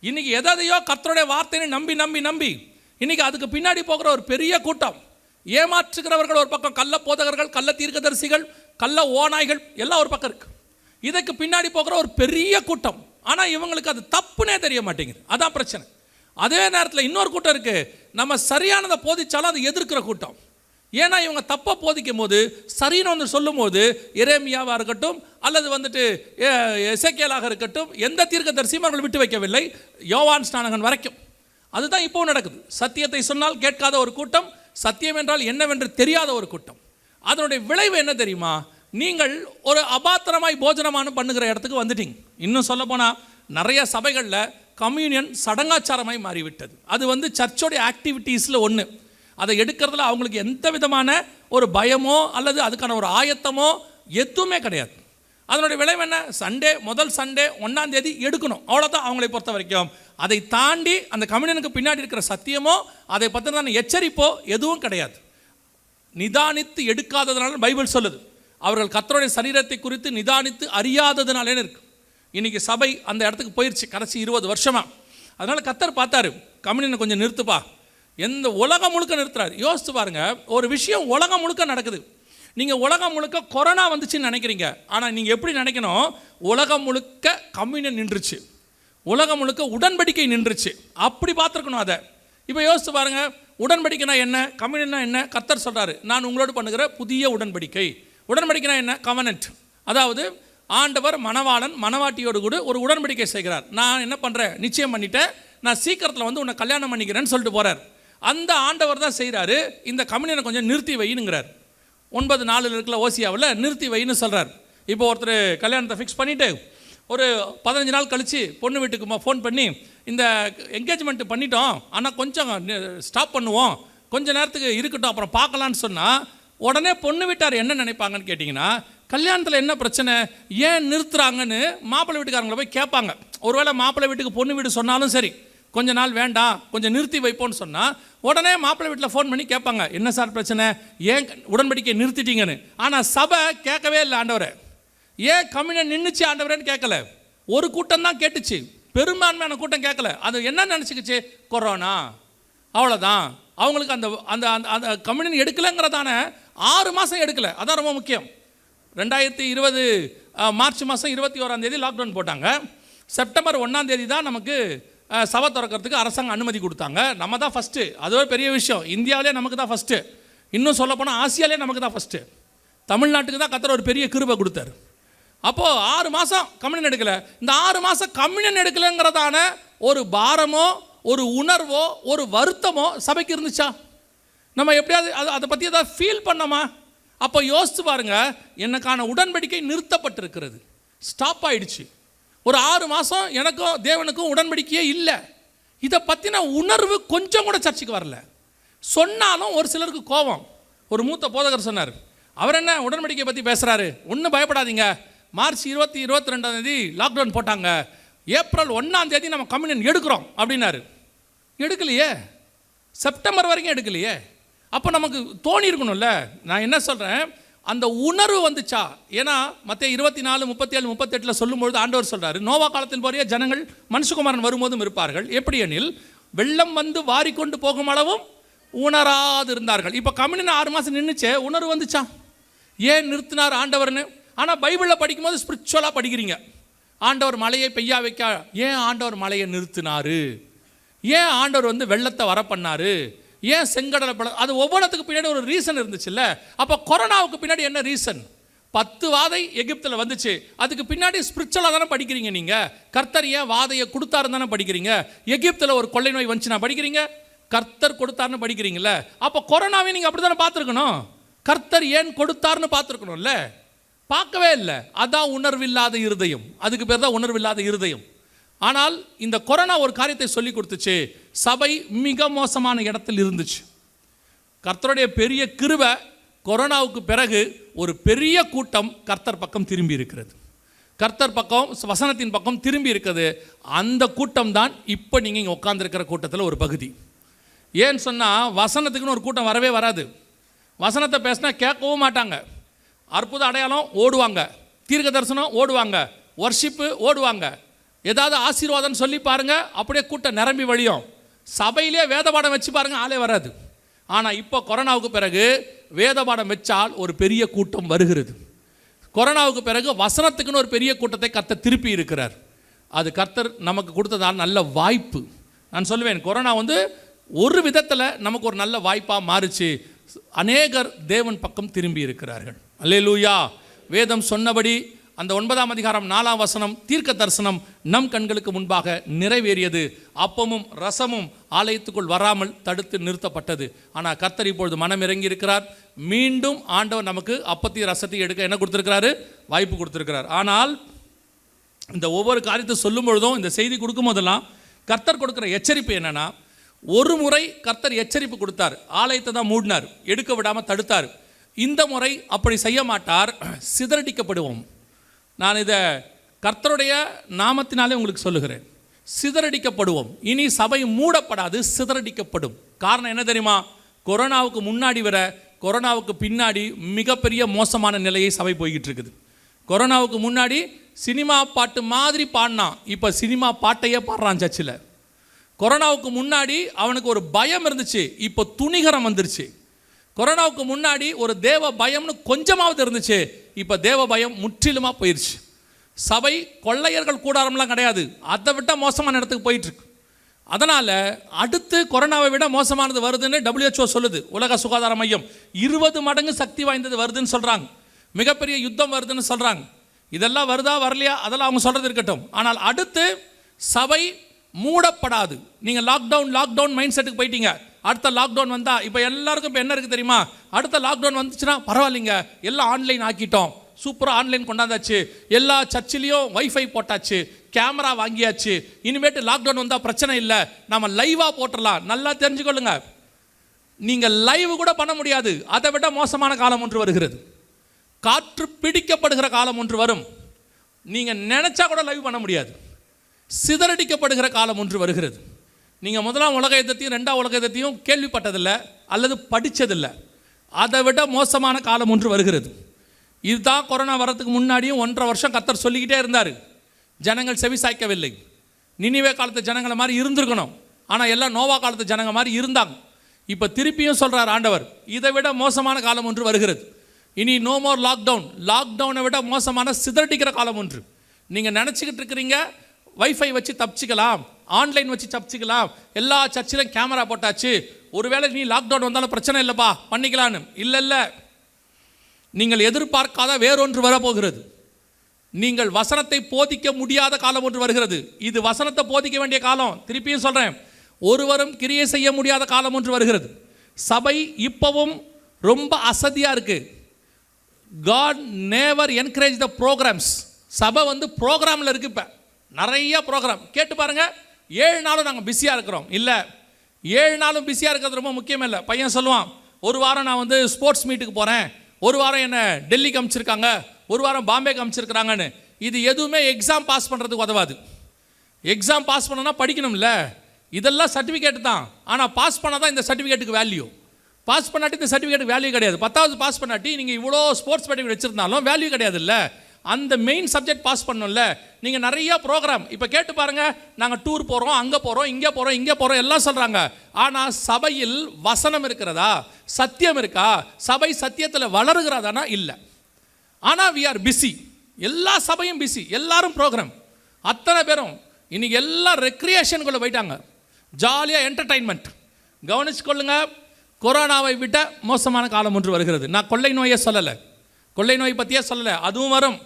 இன்னைக்கு எதையோ கர்த்தருடைய வார்த்தையை நம்பி நம்பி நம்பி இன்னைக்கு அதுக்கு பின்னாடி போகிற ஒரு பெரிய கூட்டம். ஏமாற்றுகிறவர்கள் ஒரு பக்கம் கள்ள போதகர்கள் கள்ள தீர்க்கதரிசிகள் கள்ள ஓநாய்கள் எல்லாம் ஒரு பக்கம் இருக்கு. இதுக்கு பின்னாடி போகிற ஒரு பெரிய கூட்டம். ஆனால் இவங்களுக்கு அது தப்புனே தெரிய மாட்டேங்குது. அதான் பிரச்சனை. அதே நேரத்தில் இன்னொரு கூட்டம் இருக்குது நம்ம சரியானதை போதிச்சாலும் அதை எதிர்க்கிற கூட்டம். ஏன்னா இவங்க தப்பாக போதிக்கும் போது சரின்னு வந்து சொல்லும்போது இரேமியாவாக இருக்கட்டும் அல்லது வந்துட்டு எ- இருக்கட்டும் எந்த தீர்க்கதரிசியும் அவர்கள் விட்டு வைக்கவில்லை. யோவான் ஸ்நானகன் வரைக்கும். அதுதான் இப்போ நடக்குது. சத்தியத்தை சொன்னால் கேட்காத ஒரு கூட்டம் சத்தியம் என்றால் என்னவென்று தெரியாத ஒரு கூட்டம். அதனுடைய விளைவு என்ன தெரியுமா? நீங்கள் ஒரு அபாத்திரமாய் போஜனமான பண்ணுகிற இடத்துக்கு வந்துட்டீங்க. இன்னும் சொல்லப்போனால் நிறைய சபைகளில் கம்யூனியன் சடங்காச்சாரமாய் மாறிவிட்டது. அது வந்து சர்ச்சோடைய ஆக்டிவிட்டீஸில் ஒன்று அதை எடுக்கிறதுல அவங்களுக்கு எந்த விதமான ஒரு பயமோ அல்லது அதுக்கான ஒரு ஆயத்தமோ எதுவுமே கிடையாது. அதனுடைய விளைவு என்ன? சண்டே முதல் சண்டே ஒன்றாம் தேதி எடுக்கணும். அவ்வளோதான் அவங்களை பொறுத்த வரைக்கும். அதை தாண்டி அந்த கம்யூனனுக்கு பின்னாடி இருக்கிற சத்தியமோ அதை பற்றின எச்சரிப்போ எதுவும் கிடையாது. நிதானித்து எடுக்காததுனால பைபிள் சொல்லுது. அவர்கள் கத்தருடைய சரீரத்தை குறித்து நிதானித்து அறியாததுனாலே இருக்கு. இன்றைக்கி சபை அந்த இடத்துக்கு போயிடுச்சு கடைசி இருபது வருஷமாக அதனால் கத்தர் பார்த்தாரு. கம்யூனியனை கொஞ்சம் நிறுத்துப்பா. எந்த உலகம் முழுக்க நிறுத்துறாரு. யோசித்து பாருங்க ஒரு விஷயம் உலகம் முழுக்க நடக்குது. நீங்கள் உலகம் முழுக்க கொரோனா வந்துச்சுன்னு நினைக்கிறீங்க. ஆனால் நீங்கள் எப்படி நினைக்கணும்? உலகம் முழுக்க கம்யூனியன் நின்றுச்சு. உலகம் முழுக்க உடன்படிக்கை நின்றுச்சு. அப்படி பார்த்துருக்கணும் அதை. இப்போ யோசித்து பாருங்க உடன்படிக்கைனா என்ன? கம்யூனியன்னா என்ன? கத்தர் சொல்கிறாரு நான் உங்களோடு பண்ணுகிற புதிய உடன்படிக்கை. உடன்படிக்கைனா என்ன? கவனன்ட் அதாவது ஆண்டவர் மணவாளன் மணவாட்டியோடு கூட ஒரு உடன்படிக்கை செய்கிறார். நான் என்ன பண்ணுறேன் நிச்சயம் பண்ணிட்டேன். நான் சீக்கிரத்தில் வந்து உன்னை கல்யாணம் பண்ணிக்கிறேன்னு சொல்லிட்டு போகிறார் அந்த ஆண்டவர் தான் செய்கிறாரு இந்த கம்பெனியை கொஞ்சம் நிறுத்தி வைனுங்கிறார் ஒன்பது நாளில் இருக்கிற ஓசியாவில் நிறுத்தி வைன்னு சொல்கிறார் இப்போ ஒருத்தர் கல்யாணத்தை ஃபிக்ஸ் பண்ணிவிட்டு ஒரு பதினஞ்சு நாள் கழித்து பொண்ணு வீட்டுக்கு ஃபோன் பண்ணி இந்த என்கேஜ்மெண்ட் பண்ணிட்டோம். ஆனால் கொஞ்சம் ஸ்டாப் பண்ணுவோம். கொஞ்சம் நேரத்துக்கு இருக்கட்டும் அப்புறம் பார்க்கலான்னு சொன்னால் உடனே பொண்ணு வீட்டார் என்ன நினைப்பாங்கன்னு கேட்டிங்கன்னா கல்யாணத்தில் என்ன பிரச்சனை? ஏன் நிறுத்துறாங்கன்னு மாப்பிள்ளை வீட்டுக்காரங்களை போய் கேட்பாங்க. ஒருவேளை மாப்பிள்ளை வீட்டுக்கு பொண்ணு வீடு சொன்னாலும் சரி கொஞ்ச நாள் வேண்டாம் கொஞ்சம் நிறுத்தி வைப்போம்னு சொன்னால் உடனே மாப்பிள்ளை வீட்டில் ஃபோன் பண்ணி கேட்பாங்க என்ன சார் பிரச்சனை? ஏன் உடன்படிக்கை நிறுத்திட்டீங்கன்னு? ஆனால் சபை கேட்கவே இல்லை ஆண்டவரை. ஏன் கம்யூனியன் நின்றுச்சு ஆண்டவரேன்னு கேட்கல? ஒரு கூட்டம் தான் கேட்டுச்சு. பெரும்பான்மையான கூட்டம் கேட்கல. அது என்ன நினச்சிக்கிச்சு? கொரோனா. அவ்வளோதான் அவங்களுக்கு அந்த அந்த அந்த- அந்த கம்யூனியன் எடுக்கலைங்கிறதான ஆறு மாதம் எடுக்கலை. அதான் ரொம்ப முக்கியம். ரெண்டாயிரத்தி இருபது மார்ச் மாதம் இருபத்தி ஓராம் தேதி லாக்டவுன் போட்டாங்க. செப்டம்பர் ஒன்றாந்தேதி தான் நமக்கு சபை திறக்கிறதுக்கு அரசாங்கம் அனுமதி கொடுத்தாங்க. நம்ம தான் ஃபஸ்ட்டு அது ஒரு பெரிய விஷயம். இந்தியாவிலே நமக்கு தான் ஃபஸ்ட்டு இன்னும் சொல்லப்போனால் ஆசியாலே நமக்கு தான் ஃபஸ்ட்டு தமிழ்நாட்டுக்கு தான் கத்தர் ஒரு பெரிய கிருபை கொடுத்தாரு. அப்போது ஆறு மாதம் கம்யூனியன் எடுக்கலை. இந்த ஆறு மாதம் கம்யூனியன் எடுக்கலைங்கிறதான ஒரு பாரமோ ஒரு உணர்வோ ஒரு வருத்தமோ சபைக்கு இருந்துச்சா? நம்ம எப்படியாவது அது அதை பற்றி ஏதாவது ஃபீல் பண்ணோமா? அப்போ யோசித்து பாருங்கள் எனக்கான உடன்படிக்கை நிறுத்தப்பட்டிருக்கிறது. ஸ்டாப் ஆயிடுச்சு. ஒரு ஆறு மாதம் எனக்கும் தேவனுக்கும் உடன்படிக்கையே இல்லை. இதை பற்றின உணர்வு கொஞ்சம் கூட சர்ச்சைக்கு வரல. சொன்னாலும் ஒரு சிலருக்கு கோபம். ஒரு மூத்த போதகர் சொன்னார் அவர் என்ன உடன்படிக்கையை பற்றி பேசுகிறாரு ஒன்றும் பயப்படாதீங்க. மார்ச் இருபத்தி இருபத்தி ரெண்டாம் தேதி லாக்டவுன் போட்டாங்க. ஏப்ரல் ஒன்றாம் தேதி நம்ம கம்யூனியன் எடுக்கிறோம் அப்படின்னாரு. எடுக்கலையே. செப்டம்பர் வரைக்கும் எடுக்கலையே. அப்போ நமக்கு தோணி இருக்கணும்ல நான் என்ன சொல்கிறேன் அந்த உணர்வு வந்துச்சா? ஏன்னா மற்ற இருபத்தி நாலு முப்பத்தேழு முப்பத்தெட்டில் சொல்லும்பொழுது ஆண்டவர் சொல்கிறார் நோவா காலத்தில் போறிய ஜனங்கள் மனுஷகுமாரன் வரும்போதும் இருப்பார்கள். எப்படி எனில் வெள்ளம் வந்து வாரிக்கொண்டு போகும் அளவும் உணராது இருந்தார்கள் இப்போ கம்யூனியன் ஆறு மாதம் நின்றுச்சே உணர்வு வந்துச்சா? ஏன் நிறுத்தினார் ஆண்டவர்னு? ஆனால் பைபிளில் படிக்கும்போது ஸ்பிரிச்சுவலாக படிக்கிறீங்க. ஆண்டவர் மலையை பெய்யா வைக்க ஏன் ஆண்டவர் மலையை நிறுத்தினாரு? ஏன் ஆண்டவர் வந்து வெள்ளத்தை வர பண்ணார் ஏன் செங்கடலை பிளந்து அது ஒவ்வொன்றத்துக்கு பின்னாடி ஒரு ரீசன் இருந்துச்சுல்ல. அப்போ கொரோனாவுக்கு பின்னாடி என்ன ரீசன் பத்து வாதை எகிப்தில் வந்துச்சு. அதுக்கு பின்னாடி ஸ்பிரிச்சுவலாக தானே படிக்கிறீங்க நீங்கள் கர்த்தர் ஏன் வாதையை கொடுத்தாருன்னு தானே படிக்கிறீங்க? எகிப்தில் ஒரு கொள்ளை நோய் வந்துச்சுன்னா படிக்கிறீங்க. கர்த்தர் கொடுத்தாருன்னு படிக்கிறீங்கள அப்போ கொரோனாவை நீங்கள் அப்படி தானே பார்த்துருக்கணும்? கர்த்தர் ஏன் கொடுத்தாருன்னு பார்த்துருக்கணும்ல. பார்க்கவே இல்லை. அதான் உணர்வில்லாத இருதயம். அதுக்கு பேர் தான் உணர்வில்லாத இருதயம். ஆனால் இந்த கொரோனா ஒரு காரியத்தை சொல்லி கொடுத்துச்சு. சபை மிக மோசமான இடத்தில் இருந்துச்சு. கர்த்தருடைய பெரிய கிருவை கொரோனாவுக்கு பிறகு ஒரு பெரிய கூட்டம் கர்த்தர் பக்கம் திரும்பி இருக்கிறது. கர்த்தர் பக்கம் வசனத்தின் பக்கம் திரும்பி இருக்குது அந்த கூட்டம் தான் இப்போ நீங்கள் இங்கே உட்காந்துருக்கிற கூட்டத்தில் ஒரு பகுதி. ஏன்னு சொன்னால் வசனத்துக்குன்னு ஒரு கூட்டம் வரவே வராது. வசனத்தை பேசினா கேட்கவும் மாட்டாங்க. அற்புத அடையாளம் ஓடுவாங்க. தீர்க்க தரிசனம் ஓடுவாங்க. ஒர்ஷிப்பு ஓடுவாங்க. ஏதாவது ஆசீர்வாதம் சொல்லி பாருங்கள் அப்படியே கூட்டம் நிரம்பி வழியும். சபையிலே வேத பாடம் வச்சு பாருங்கள் ஆளே வராது. ஆனால் இப்போ கொரோனாவுக்கு பிறகு வேத பாடம் வச்சால் ஒரு பெரிய கூட்டம் வருகிறது. கொரோனாவுக்கு பிறகு வசனத்துக்குன்னு ஒரு பெரிய கூட்டத்தை கர்த்தர் திருப்பி இருக்கிறார். அது கர்த்தர் நமக்கு கொடுத்ததால் நல்ல வாய்ப்பு. நான் சொல்லுவேன் கொரோனா வந்து ஒரு விதத்தில் நமக்கு ஒரு நல்ல வாய்ப்பாக மாறுச்சு. அநேகர் தேவன் பக்கம் திரும்பி இருக்கிறார்கள். அல்லேலூயா. வேதம் சொன்னபடி அந்த ஒன்பதாம் அதிகாரம் நாலாம் வசனம் தீர்க்க தரிசனம் நம் கண்களுக்கு முன்பாக நிறைவேறியது. அப்பமும் ரசமும் ஆலயத்துக்குள் வராமல் தடுத்து நிறுத்தப்பட்டது. ஆனால் கர்த்தர் இப்பொழுது மனம் இறங்கி இருக்கிறார் மீண்டும் ஆண்டவர் நமக்கு அப்பத்தையும் ரசத்தையும் எடுக்க என்ன கொடுத்துருக்கிறாரு? வாய்ப்பு கொடுத்துருக்கிறார். ஆனால் இந்த ஒவ்வொரு காரியத்தை சொல்லும் பொழுதும் இந்த செய்தி கொடுக்கும் போதெல்லாம் கர்த்தர் கொடுக்குற எச்சரிப்பு என்னன்னா ஒரு முறை கர்த்தர் எச்சரிப்பு கொடுத்தார். ஆலயத்தை தான் மூடினார். எடுக்க விடாமல் தடுத்தார். இந்த முறை அப்படி செய்ய மாட்டார். சிதறடிக்கப்படுவோம். நான் இதை கர்த்தருடைய நாமத்தினாலே உங்களுக்கு சொல்லுகிறேன். சிதறடிக்கப்படுவோம். இனி சபை மூடப்படாது சிதறடிக்கப்படும். காரணம் என்ன தெரியுமா? கொரோனாவுக்கு முன்னாடி வர கொரோனாவுக்கு பின்னாடி மிகப்பெரிய மோசமான நிலையை சபை போய்கிட்டு இருக்குது கொரோனாவுக்கு முன்னாடி சினிமா பாட்டு மாதிரி பாடினான். இப்போ சினிமா பாட்டையே பாடுறான் சர்ச்சில். கொரோனாவுக்கு முன்னாடி அவனுக்கு ஒரு பயம் இருந்துச்சு. இப்போ துணிகரம் வந்துருச்சு. கொரோனாவுக்கு முன்னாடி ஒரு தேவ பயம்னு கொஞ்சமாவது இருந்துச்சு. இப்போ தேவ பயம் முற்றிலுமாக போயிடுச்சு சபை கொள்ளையர்கள் கூடாரம்லாம் கிடையாது. அதை விட்ட மோசமான இடத்துக்கு போயிட்டுருக்கு. அதனால் அடுத்து கொரோனாவை விட மோசமானது வருதுன்னு டபிள்யூஹெச்ஓ சொல்லுது. உலக சுகாதார மையம். இருபது மடங்கு சக்தி வாய்ந்தது வருதுன்னு சொல்கிறாங்க மிகப்பெரிய யுத்தம் வருதுன்னு சொல்கிறாங்க இதெல்லாம் வருதா வரலையா? அதெல்லாம் அவங்க சொல்கிறது இருக்கட்டும். ஆனால் அடுத்து சபை மூடப்படாது. நீங்கள் லாக்டவுன் லாக்டவுன் மைண்ட் செட்டுக்கு போயிட்டீங்க. அடுத்த லாக்டவுன் வந்தால் இப்போ எல்லாருக்கும் இப்போ என்ன இருக்குது தெரியுமா? அடுத்த லாக்டவுன் வந்துச்சுன்னா பரவாயில்லைங்க எல்லாம் ஆன்லைன் ஆக்கிட்டோம். சூப்பராக ஆன்லைன் கொண்டாந்தாச்சு. எல்லா சர்ச்சிலையும் ஒய்ஃபை போட்டாச்சு. கேமரா வாங்கியாச்சு. இனிமேட்டு லாக்டவுன் வந்தால் பிரச்சனை இல்லை. நம்ம லைவாக போட்டுடலாம் நல்லா தெரிஞ்சுக்கொள்ளுங்க. நீங்கள் லைவ் கூட பண்ண முடியாது. அதை விட மோசமான காலம் ஒன்று வருகிறது. காற்று பிடிக்கப்படுகிற காலம் ஒன்று வரும். நீங்கள் நினச்சா கூட லைவ் பண்ண முடியாது. சிதறடிக்கப்படுகிற காலம் ஒன்று வருகிறது. நீங்கள் முதலாம் உலக யுத்தத்தையும் ரெண்டாம் உலக யுத்தத்தையும் கேள்விப்பட்டதில்லை அல்லது படித்ததில்லை அதை விட மோசமான காலம் ஒன்று வருகிறது. இதுதான் கொரோனா வரத்துக்கு முன்னாடியும் ஒன்றரை வருஷம் கத்தர் சொல்லிக்கிட்டே இருந்தார். ஜனங்கள் செவி சாய்க்கவில்லை. நினிவே காலத்து ஜனங்களை மாதிரி இருந்திருக்கணும். ஆனால் எல்லாம் நோவா காலத்து ஜனங்க மாதிரி இருந்தாங்க. இப்போ திருப்பியும் சொல்கிறார் ஆண்டவர் இதை விட மோசமான காலம் ஒன்று வருகிறது. இனி நோ மோர் லாக்டவுன் லாக்டவுனை விட மோசமான சிதறடிக்கிற காலம் ஒன்று. நீங்கள் நினச்சிக்கிட்டு இருக்கிறீங்க வைஃபை வச்சு தப்பிச்சிக்கலாம். ஆன்லைன் வச்சு தப்பிச்சிக்கலாம். எல்லா சர்ச்சிலும் கேமரா போட்டாச்சு. ஒருவேளை நீ லாக்டவுன் வந்தாலும் பிரச்சனை இல்லைப்பா பண்ணிக்கலான்னு இல்லை இல்லை நீங்கள் எதிர்பார்க்காத வேறொன்று வரப்போகிறது. நீங்கள் வசனத்தை போதிக்க முடியாத காலம் ஒன்று வருகிறது. இது வசனத்தை போதிக்க வேண்டிய காலம். திருப்பியும் சொல்கிறேன் ஒருவரும் கிரியை செய்ய முடியாத காலம் ஒன்று வருகிறது. சபை இப்போவும் ரொம்ப அசதியாக இருக்குது God never encourage the programs சபை வந்து ப்ரோக்ராமில் இருக்கு இப்போ. நிறைய ப்ரோக்ராம் கேட்டு பாருங்கள் ஏழு நாளும் நாங்கள் பிஸியாக இருக்கிறோம். இல்லை ஏழு நாளும் பிஸியாக இருக்கிறது ரொம்ப முக்கியம் இல்லை. பையன் சொல்லுவான் ஒரு வாரம் நான் வந்து ஸ்போர்ட்ஸ் மீட்டுக்கு போகிறேன் ஒரு வாரம் என்ன டெல்லிக்கு அனுப்பிச்சிருக்காங்க ஒரு வாரம் பாம்பே அனுப்பிச்சிருக்கிறாங்கன்னு இது எதுவுமே எக்ஸாம் பாஸ் பண்ணுறதுக்கு உதவாது. எக்ஸாம் பாஸ் பண்ணனா படிக்கணும்ல. இதெல்லாம் சர்டிஃபிகேட் தான். ஆனால் பாஸ் பண்ணால் தான் இந்த சர்டிஃபிகேட்டுக்கு வேல்யூ பாஸ் பண்ணாட்டி இந்த சர்டிஃபிகேட் வேல்யூ கிடையாது. பத்தாவது பாஸ் பண்ணாட்டி நீங்கள் இவ்வளோ ஸ்போர்ட்ஸ் சர்டிஃபிகேட் வச்சுருந்தாலும் வேல்யூ கிடையாது இல்லை அந்த மெயின் சப்ஜெக்ட் பாஸ் பண்ணணும்ல நீங்கள் நிறையா ப்ரோக்ராம் இப்போ கேட்டு பாருங்கள் நாங்கள் டூர் போகிறோம் அங்கே போகிறோம் இங்கே போகிறோம் இங்கே போகிறோம் எல்லாம் சொல்கிறாங்க ஆனால் சபையில் வசனம் இருக்கிறதா? சத்தியம் இருக்கா? சபை சத்தியத்தில் வளருகிறதானா? இல்லை. ஆனால் வி ஆர் பிஸி எல்லா சபையும் பிஸி எல்லாரும் ப்ரோக்ராம் அத்தனை பேரும். இன்னைக்கு எல்லாம் ரெக்ரியேஷனுக்குள்ளே போயிட்டாங்க. ஜாலியாக என்டர்டைன்மெண்ட் கவனிச்சுக்கொள்ளுங்க கொரோனாவை விட மோசமான காலம் ஒன்று வருகிறது. நான் கொள்ளை நோயை சொல்லலை. கொள்ளை நோய் பற்றியே சொல்லலை. அதுவும் வரும்.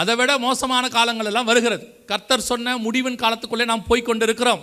அதை விட மோசமான காலங்கள் எல்லாம் வருகிறது. கர்த்தர் சொன்ன முடிவின் காலத்துக்குள்ளே நாம் போய்கொண்டிருக்கிறோம்